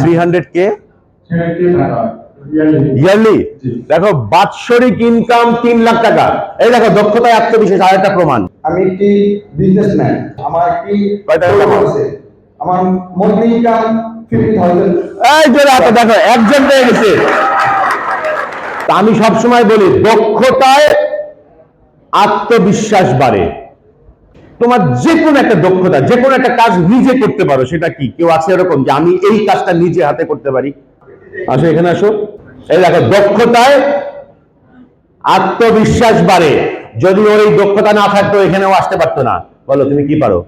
Three hundred কে yearly দেখো বাৎসরিক income তিন লাখ টাকা। এই দেখো দক্ষতায় আত্মবিশ্বাস আর একটা প্রমাণ। আমি একটি বিজনেসম্যান আমার একটি আমার ইনকাম এই হাতে দেখো একজন পেয়ে গেছে। আমি সবসময় বলি দক্ষতায় আত্মবিশ্বাস বাড়ে। তোমার যে কোনো একটা দক্ষতা যে কোনো একটা কাজ নিজে করতে পারো সেটা কি? কেউ আছে এরকম যে আমি এই কাজটা নিজে হাতে করতে পারি? আসো এখানে আসো। এই দেখো দক্ষতায় আত্মবিশ্বাস বাড়ে। যদি ওর এই দক্ষতা না থাকতো এখানেও আসতে পারতো না। বলো তুমি কি পারো?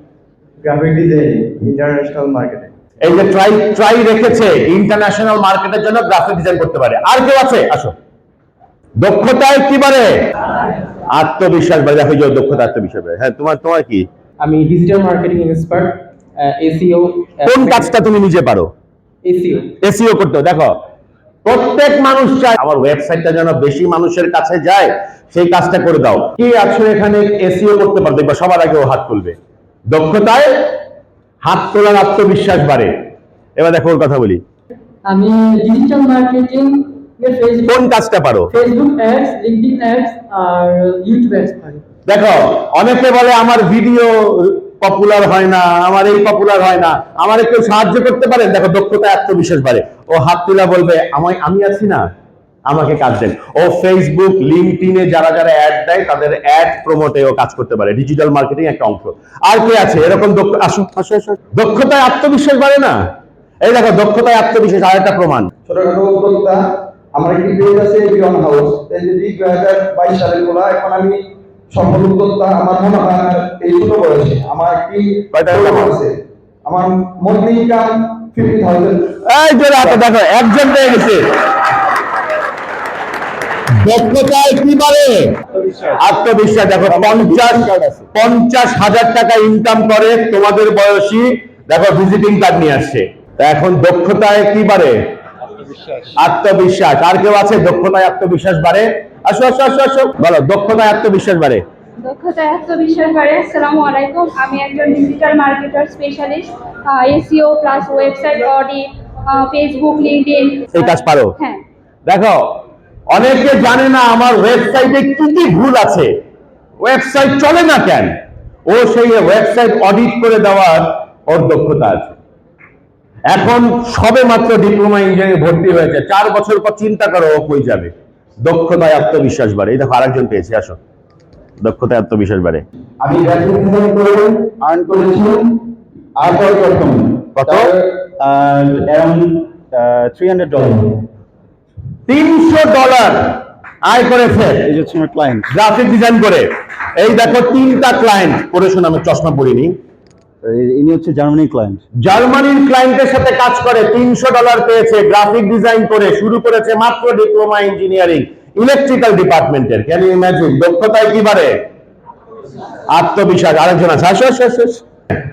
গ্রাফিক ডিজাইন ইন্টারন্যাশনাল মার্কেটে এই যে ট্রাই ট্রাই রেখেছে ইন্টারন্যাশনাল মার্কেটের জন্য গ্রাফিক ডিজাইন করতে পারে। আর কেউ আছে? আসো। দক্ষতায় কি বাড়ে? আত্মবিশ্বাস বাড়ে দেখো যে দক্ষতা আত্মবিশ্বাস বাড়ে। হ্যাঁ তোমার তোমার কি? আমি ডিজিটাল মার্কেটিং এক্সপার্ট এসিও কোন কাজটা তুমি নিজে পারো? এসিও এসিও করতে দেখো প্রত্যেক মানুষ চায় আমার ওয়েবসাইটটা যেন বেশি মানুষের কাছে যায় সেই কাজটা করে দাও। কি আছো এখানে? এসিও করতে পারো। দেখবা সবার আগে ও হাত তুলবে। দক্ষতায় হাত তোলার আত্মবিশ্বাস বাড়ে। এবার দেখো ওর কথা বলি। আমি ডিজিটাল মার্কেটিং কোন কাজটা পারো? ফেসবুক অ্যাডস লিঙ্কডইন অ্যাডস আর ইউটিউব অ্যাডস পারি। দেখো অনেকে বলে আমার ভিডিও পপুলার হয় না আমার এই পপুলার হয় না আমার কেউ সাহায্য করতে পারেন। দেখো দক্ষতা আত্মবিশ্বাস বাড়ে। ও হাত তুলা বলবে আমায় আমি আছি না আমাকে কাজ দেন। ও ফেসবুক লিঙ্কডিনে যারা যারা অ্যাড দেয় তাদের অ্যাড প্রমোটে ও কাজ করতে পারে। ডিজিটাল মার্কেটিং একটা অংশ। আর কে আছে? এরকম দক্ষ আসো। আসো আসো দক্ষতায় আত্মবিশ্বাস বাড়ে না? এই দেখো দক্ষতায় আত্মবিশ্বাস আর একটা প্রমাণ। ছোটখাটো উদ্যোক্তা আমার একটি পেজ আছে বিয়ন হাউস এই যে দুই হাজার বাইশ সালের খোলা এখন আমি সফল উদ্যোক্তা আমার মনে হয় আমার এই ছোট বয়সে আমার একটি আছে? আমার মন্থলি ইনকাম ফিফটি থাউজেন্ড এই জোরে হাতে দেখো একজন পেয়ে গেছে। দক্ষতায় কি বাড়ে আত্মবিশ্বাস। দেখো পঞ্চাশ পঞ্চাশ হাজার টাকা ইনকাম করে তোমাদের বয়সী দেখো ভিজিটিং কার্ড নিয়ে আসছে। এখন দক্ষতায় কি বাড়ে আত্মবিশ্বাস। আর কেউ আছে? দক্ষতায় আত্মবিশ্বাস বাড়ে? আসো আসো আসো আসো। বলো দক্ষতায় আত্মবিশ্বাস বাড়ে? দক্ষতায় আত্মবিশ্বাস বাড়ে। আসসালামু আলাইকুম। আমি একজন digital marketer specialist SEO plus website audit Facebook LinkedIn এই কাজ পারো? হ্যাঁ। দেখো অনেকে জানে না আমার ওয়েবসাইটে কি কি ভুল আছে। ওয়েবসাইট চলে না কেন? ও সেই ওয়েবসাইট অডিট করে দেওয়ার ওর দক্ষতা আছে। এখন সবে মাত্র ডিপ্লোমা ইঞ্জিনিয়ারিং ভর্তি হয়েছে। চার বছর পর চিন্তা করো ও কই যাবে? দক্ষতায় আত্মবিশ্বাস বাড়ে। এই দেখো আরেকজন পেয়েছি আসো। দক্ষতায় আত্মবিশ্বাস বাড়ে। আমি গ্রাফিক ডিজাইন আর্ন করেছি আট প্রথম। কত? অ্যারাউন্ড থ্রি হান্ড্রেড ডলার তিনশো ডলার আয় করেছে। ক্লায়েন্ট গ্রাফিক ডিজাইন করে। এই দেখো তিনটা ক্লায়েন্ট শোনো আমি চশমা পরিনি। ইনি হচ্ছে জার্মানি ক্লায়েন্ট জার্মানির ক্লায়েন্টের সাথে কাজ করে তিনশো ডলার পেয়েছে গ্রাফিক ডিজাইন করে শুরু করেছে মাত্র ডিপ্লোমা ইঞ্জিনিয়ারিং ইলেকট্রিক্যাল ডিপার্টমেন্টের ক্যান ইউ ইমাজিন দক্ষতায় কি বাড়ে? আত্মবিশ্বাস। আরেকজন আছে। আসো আসো।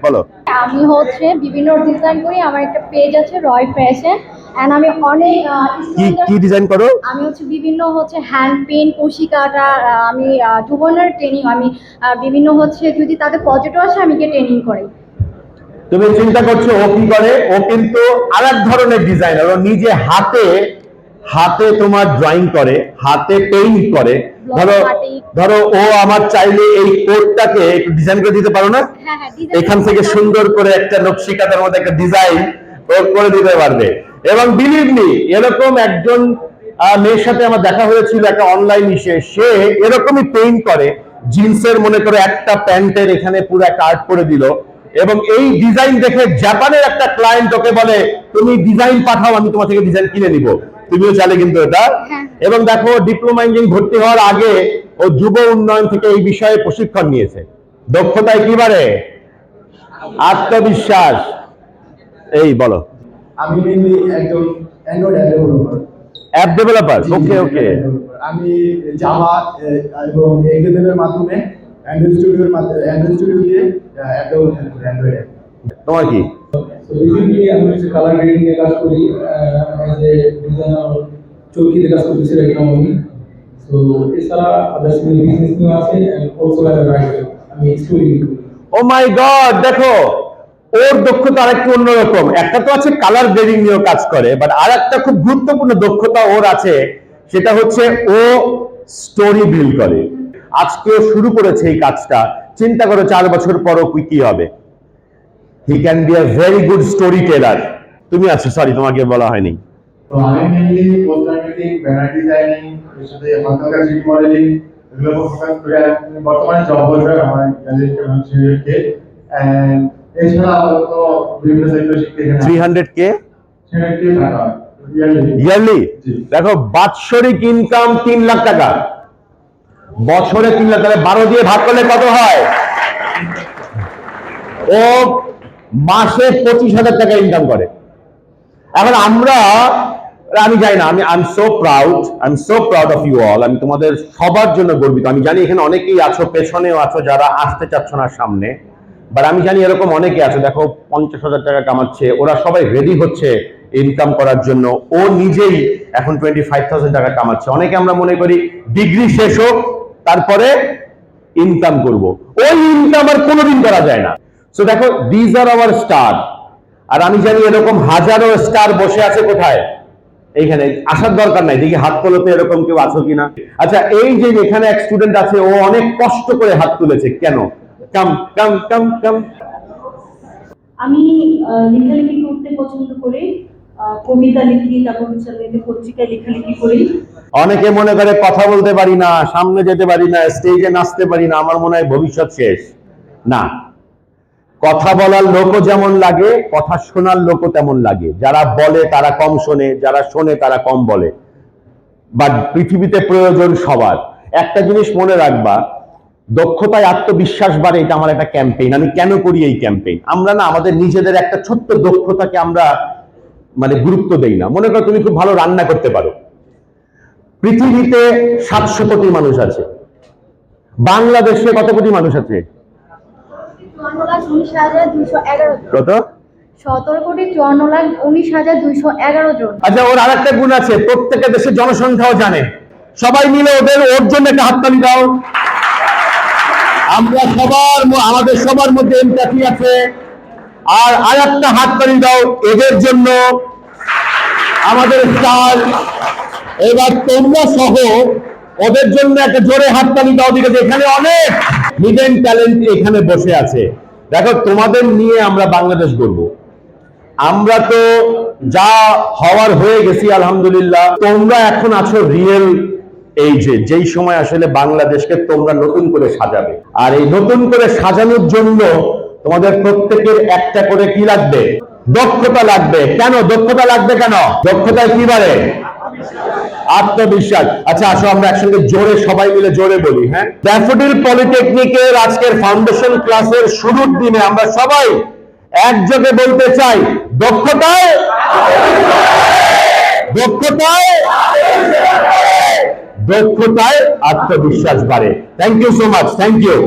বলো। আমি হচ্ছে বিভিন্ন ডিজাইন করি আমার একটা পেজ আছে রয় ফ্যাশন এন্ড আমি অনেক আহ, কি কি ডিজাইন করো? আমি হচ্ছে বিভিন্ন হচ্ছে হ্যান্ড পেন কুশি কাটা আমি যুবনের ট্রেনিং আমি বিভিন্ন হচ্ছে যদি তাদের পর্যটক আসে আমি গিয়ে ট্রেনিং করি তুমি চিন্তা করছ ও কি করে? ও কিন্তু আরেক ধরনের ডিজাইনার ও নিজে হাতে হাতে তোমার ড্রয়িং করে হাতে পেইন্ট করে। ধরো ধরো ও আমার চাইলে এই কোডটাকে একটু ডিজাইন করে দিতে পারো না? হ্যাঁ হ্যাঁ এখান থেকে সুন্দর করে একটা নকশিকাতার মধ্যে একটা ডিজাইন ও করে দিতে পারবে। এবং বিলিভ মি এরকম একজন মেয়ের সাথে আমার দেখা হয়েছিল একটা অনলাইন ইসে সে এরকমই পেইন্ট করে। জিন্সের মনে করে একটা প্যান্টের এখানে পুরো একটা আর্ট করে দিল। এবং এই ডিজাইন দেখে জাপানের একটা ক্লায়েন্ট ওকে বলে তুমি ডিজাইন পাঠাও আমি তোমার থেকে ডিজাইন কিনে নিব। তুমিও চালে কিন্তু এটা। হ্যাঁ। এবং দেখো ডিপ্লোমা ইঞ্জিন ভর্তি হওয়ার আগে ও যুব উন্নয়ন থেকে এই বিষয়ে প্রশিক্ষণ নিয়েছে। দক্ষতায় কি বাড়ে আত্মবিশ্বাস। এই বলো। আমি একজন Android app developer app developer okay okay আমি জাভা এবং এর মাধ্যমে অ্যান্ড্রয়েড স্টুডিওর মাধ্যমে অ্যান্ড্রয়েড স্টুডিও দিয়ে করি অ্যান্ড্রয়েড তোমার কি? বেসিক্যালি আমি হচ্ছে কালার গ্রেডিং নিয়ে কাজ করি অ্যাজ এ ডিজাইনার চৌকিতে কাজ তো এছাড়া আদার্স বিজনেস নিয়ে আছে অলসো অ্যাজ এ রাইটার আমি স্টোরি ও মাই গড দেখো ওর দক্ষতা আরেকটু অন্যরকম। একটা তো আছে কালার গ্রেডিং নিয়েও কাজ করে বাট আর একটা খুব গুরুত্বপূর্ণ দক্ষতা ওর আছে সেটা হচ্ছে ও স্টোরি বিল্ড করে। আজকে ও শুরু করেছে এই কাজটা। চিন্তা করো চার বছর পরও কি হবে। He can be a very good story teller তুমি আছো সরি তোমাকে বলা হয়নি। তো আমি mainly post marketing banner designing এর সাথে হালকা হালকা মডেলিং এগুলো ফোকাস করে। বর্তমানে জব হোল্ডার আমার গ্যাজেটকে হচ্ছে কে এন্ড এছাড়া আপাতত বিভিন্ন সেক্টর শিখতে এখানে থ্রি কে সেটা কি টাকা। ইয়ারলি ইয়ারলি দেখো বাৎসরিক ইনকাম তিন লাখ টাকা। বছরে তিন লাখ টাকা। বারো দিয়ে ভাগ করলে কত হয়? ও মাসে পঁচিশ হাজার টাকা ইনকাম করে। এখন আমরা, আমি জানি না, আমি I am so proud I am so proud of you all আমি তোমাদের সবার জন্য গর্বিত। আমি জানি এখানে অনেকেই আছো, পেছনেও আছো, যারা আসতে চাচ্ছ না সামনে। বাট আমি জানি এরকম অনেকে আছে, দেখো, পঞ্চাশ হাজার টাকা কামাচ্ছে, ওরা সবাই রেডি হচ্ছে ইনকাম করার জন্য। ও নিজেই এখন টোয়েন্টি ফাইভ থাউজেন্ড টাকা কামাচ্ছে। অনেকে আমরা মনে করি ডিগ্রি শেষ হোক তারপরে ইনকাম করব। ওই ইনকাম আর কোনোদিন করা যায় না। সো দেখো দিজ আর আওয়ার স্টার আর আমি জানি এরকম হাজারো স্টার বসে আছে কোথায়? এইখানে। আসার দরকার নাই। দেখি হাত তোলোতে এরকম কেউ আছো কিনা। আচ্ছা এই যে এখানে এক স্টুডেন্ট আছে, ও অনেক কষ্ট করে হাত তুলেছে। কেন? কাম কাম কাম কাম। আমি লেখালেখি করতে পছন্দ করি। কবিতা লিখি, তারপর হচ্ছে পত্রিকায় লেখালেখি করি। অনেকে মনে করে কথা বলতে পারি না, সামনে যেতে পারি না স্টেজে নাচতে পারি না, আমার মনে হয় ভবিষ্যৎ শেষ। না। কথা বলার লোকও যেমন লাগে, কথা শোনার লোকও তেমন লাগে। যারা বলে তারা কম শোনে, যারা শোনে তারা কম বলে। বাট পৃথিবীতে প্রয়োজন সবার। একটা জিনিস মনে রাখবা, দক্ষতায় আত্মবিশ্বাস বাড়ে, এটা আমার একটা ক্যাম্পেইন আমি কেন করি এই ক্যাম্পেইন আমরা না, আমাদের নিজেদের একটা ছোট্ট দক্ষতাকে আমরা গুরুত্ব দেই না। মনে করো তুমি খুব ভালো রান্না করতে পারো। পৃথিবীতে সাতশো কোটি মানুষ আছে। বাংলাদেশে কত কোটি মানুষ আছে? কত? সতেরো কোটি চুয়ান্ন লাখ উনিশ হাজার দুইশো এগারো জন। আচ্ছা ওর আরেকটা গুণ আছে প্রত্যেকটা দেশের জনসংখ্যাও জানে। সবাই মিলে ওদের ওর জন্য একটা হাততালি দাও। আমরা সবার আমাদের সবার মধ্যে এমপ্যাথি আছে। আর আর একটা হাততালি দাও, এদের জন্য আমাদের স্টার এবার তোমরা সহ ওদের জন্য একটা জোরে হাত হাততালি দাও দিকে এখানে অনেক হিডেন ট্যালেন্ট এখানে বসে আছে। দেখো, তোমাদের নিয়ে আমরা বাংলাদেশ গড়বো। আমরা তো যা হওয়ার হয়ে গেছি, আলহামদুলিল্লাহ, তোমরা এখন আছো রিয়েল এই যে যেই সময় আসলে বাংলাদেশকে তোমরা নতুন করে সাজাবে। আর এই নতুন করে সাজানোর জন্য তোমাদের প্রত্যেকের একটা করে কি লাগবে? দক্ষতা লাগবে। কেন? দক্ষতা লাগবে কেন? দক্ষতায় কি বাড়ে? আত্মবিশ্বাস। আচ্ছা আসো, আমরা একসঙ্গে জোরে সবাই মিলে জোরে বলি হ্যাঁ? ড্যাফোডিল পলিটেকনিকের আজকের ফাউন্ডেশন ক্লাসের শুরুর দিনে আমরা সবাই একযোগে বলতে চাই, দক্ষতায়? দক্ষতায়? দক্ষতায় আত্মবিশ্বাস বাড়ে। Thank you so much thank you